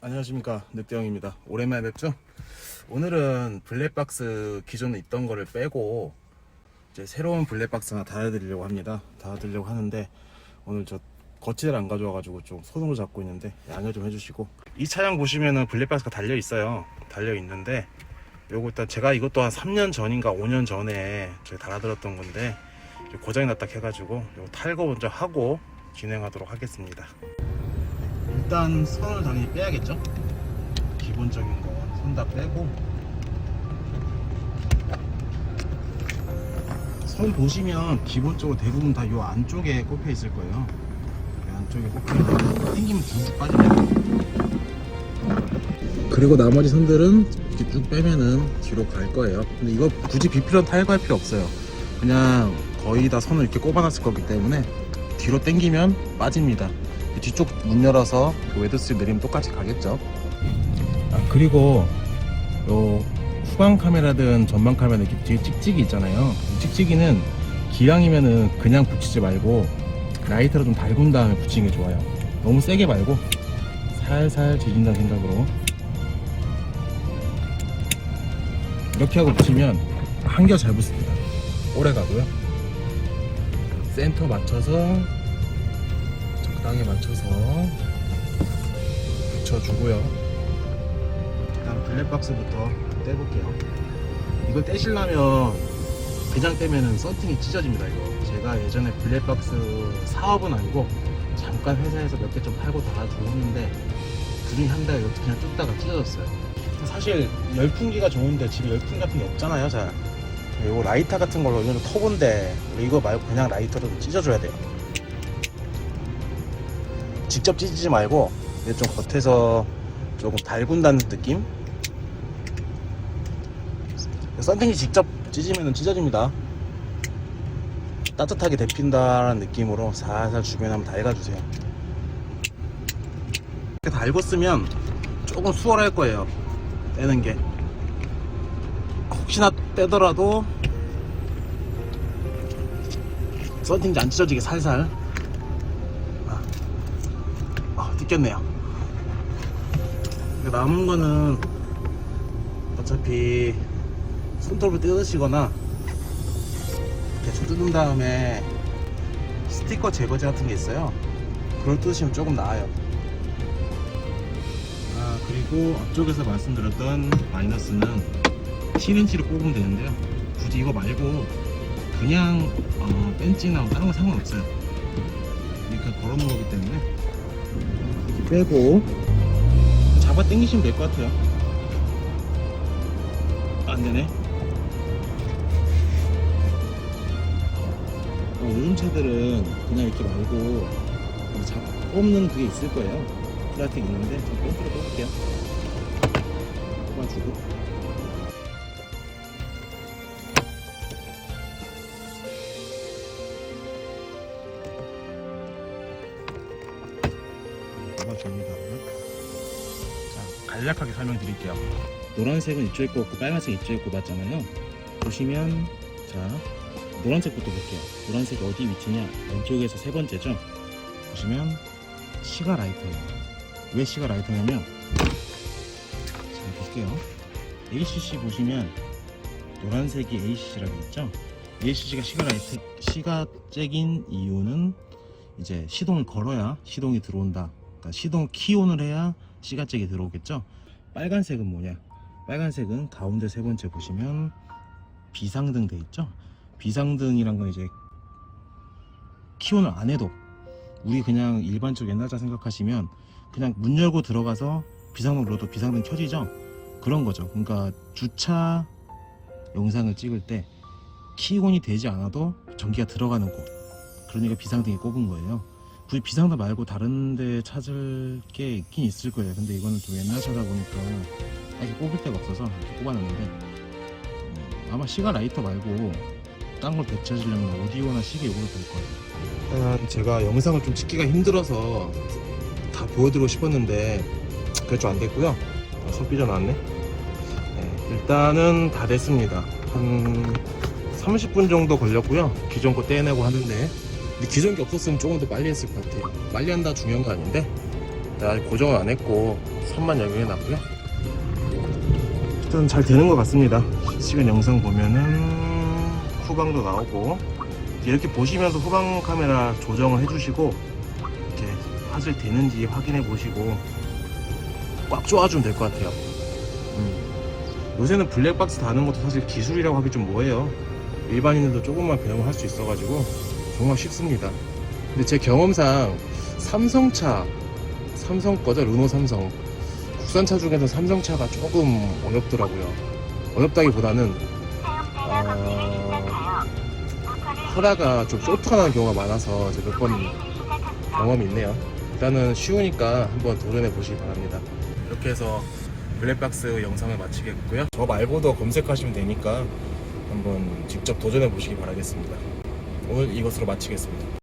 안녕하십니까. 늑대형입니다. 오랜만에 뵙죠? 오늘은 블랙박스 기존에 있던 거를 빼고 이제 새로운 블랙박스 하나 달아드리려고 합니다. 달아드리려고 하는데 오늘 저 거치대를 안 가져와 가지고 좀 손으로 잡고 있는데 양해 좀 해주시고. 이 차량 보시면은 블랙박스가 달려 있어요. 달려 있는데 요거 일단 제가 이것도 한 3년 전인가 5년 전에 저희 달아드렸던 건데 고장이 났다 해가지고 요 탈거 먼저 하고 진행하도록 하겠습니다 일단 선을 당연히 빼야겠죠? 기본적인 거손다 빼고. 선 보시면 기본적으로 대부분 다요 안쪽에 꼽혀 있을 거예요. 이 안쪽에 꼽혀 있는 땡기면 쭉쭉 빠집니다 그리고 나머지 선들은 이렇게 쭉 빼면은 뒤로 갈 거예요. 근데 이거 굳이 비필런 탈거할 필요 없어요. 그냥 거의 다 선을 이렇게 꼽아놨을 거기 때문에 뒤로 당기면 빠집니다 뒤쪽 문 열어서 웨드스를 내리면 똑같이 가겠죠. 아 그리고 요 후방 카메라든 전방 카메라 이렇게 뒤에 찍찍이 있잖아요. 이 찍찍이는 기왕이면은 그냥 붙이지 말고 라이터로 좀 달군 다음에 붙이는 게 좋아요. 너무 세게 말고 살살 지진다는 생각으로. 이렇게 하고 붙이면 한결 잘 붙습니다. 오래 가고요. 센터 맞춰서 적당히 맞춰서 붙여주고요. 일단 블랙박스부터 떼볼게요. 이걸 떼시려면 그냥 떼면은 썬팅이 찢어집니다 이거. 제가 예전에 블랙박스 사업은 아니고 잠깐 회사에서 몇 개 좀 팔고 달아주고 했는데 그중에 한 달에 이것도 그냥 뜯다가 찢어졌어요. 사실 열풍기가 좋은데 집에 열풍 같은 게 없잖아요 잘. 이거 라이터 같은 걸로 이거 터본데 이거 말고 그냥 라이터로 좀 찢어줘야 돼요 직접 찢지 말고 좀 겉에서 조금 달군다는 느낌? 썬팅이 직접 찢으면 찢어집니다. 따뜻하게 데핀다는 느낌으로 살살 주변에 한번 달가주세요. 이렇게 달궜으면 조금 수월할 거예요. 떼는 게. 혹시나 떼더라도 썬팅이 안 찢어지게 살살 아 뜯겼네요. 남은 거는 어차피 손톱으로 뜯으시거나 대충 뜯은 다음에 스티커 제거제 같은 게 있어요. 그걸 뜯으시면 조금 나아요. 아 그리고 앞쪽에서 말씀드렸던 마이너스는 7인치로 뽑으면 되는데요. 굳이 이거 말고 그냥 어, 벤치나 다른 거 상관없어요. 이렇게 걸어놓은 거기 때문에 빼고 잡아 당기시면 될 것 같아요. 안되네. 어, 요즘 차들은 그냥 이렇게 말고 잡 뽑는 그게 있을 거예요. 플라스틱 있는데 좀 벤치로 뽑을게요. 뽑아주고 줍니다 자 간략하게 설명드릴게요. 노란색은 이쪽에 꽂고 빨간색 이쪽에 꽂았잖아요. 보시면 자 노란색부터 볼게요. 노란색이 어디 위치냐? 왼쪽에서 세 번째죠? 보시면 시가 라이터예요. 왜 시가 라이터냐면 자 볼게요. ACC 보시면 노란색이 ACC라고 있죠? ACC가 시가 라이트 시가 잭인 이유는 이제 시동을 걸어야 시동이 들어온다 그러니까 시동 키온을 해야 시가 잭이 들어오겠죠? 빨간색은 뭐냐? 빨간색은 가운데 세 번째 보시면 비상등 돼 있죠? 비상등이란 건 이제 키온을 안 해도 우리 그냥 일반적 옛날 차 생각하시면 그냥 문 열고 들어가서 비상등 눌러도 비상등 켜지죠? 그런 거죠. 그러니까 주차 영상을 찍을 때 키온이 되지 않아도 전기가 들어가는 곳. 그러니까 비상등이 꼽은 거예요 굳이 비상등 말고 다른 데 찾을 게 있긴 있을 거예요. 근데 이거는 좀 옛날 차다 보니까 아직 꼽을 데가 없어서 이렇게 꼽아놨는데 음, 아마 시가 라이터 말고 딴걸 배치하시려면 오디오나 시계 요구로 될 거예요. 제가 영상을 좀 찍기가 힘들어서 다 보여드리고 싶었는데 좀안 됐고요. 아, 손 삐져나왔네. 네, 일단은 다 됐습니다. 한 30분 정도 걸렸고요. 기존 거 떼내고 하는데 근데 게 없었으면 조금 더 빨리 했을 것 같아요. 빨리 한다 중요한 거 아닌데? 아직 고정은 안 했고 선만 적용해 놨고요. 일단 잘 되는 것 같습니다. 실시간 영상 보면은 후방도 나오고 이렇게 보시면서 후방 카메라 조정을 해주시고 이렇게 화질 되는지 확인해 보시고 꽉 조아주면 될 것 같아요. 음. 요새는 블랙박스 다는 것도 사실 기술이라고 하기 좀 뭐해요? 일반인들도 조금만 배우면 할 수 있어가지고 정말 쉽습니다. 근데 제 경험상 삼성차 삼성 거죠? 루노 삼성. 국산차 중에서 삼성차가 조금 어렵더라고요. 어렵다기보다는 어, 하다가 좀 쇼트가 나는 경우가 많아서 몇 번 경험이 있네요. 일단은 쉬우니까 한번 도전해 보시기 바랍니다. 이렇게 해서 블랙박스 영상을 마치겠고요. 저 말고도 검색하시면 되니까 한번 직접 도전해 보시기 바라겠습니다 오늘 이것으로 마치겠습니다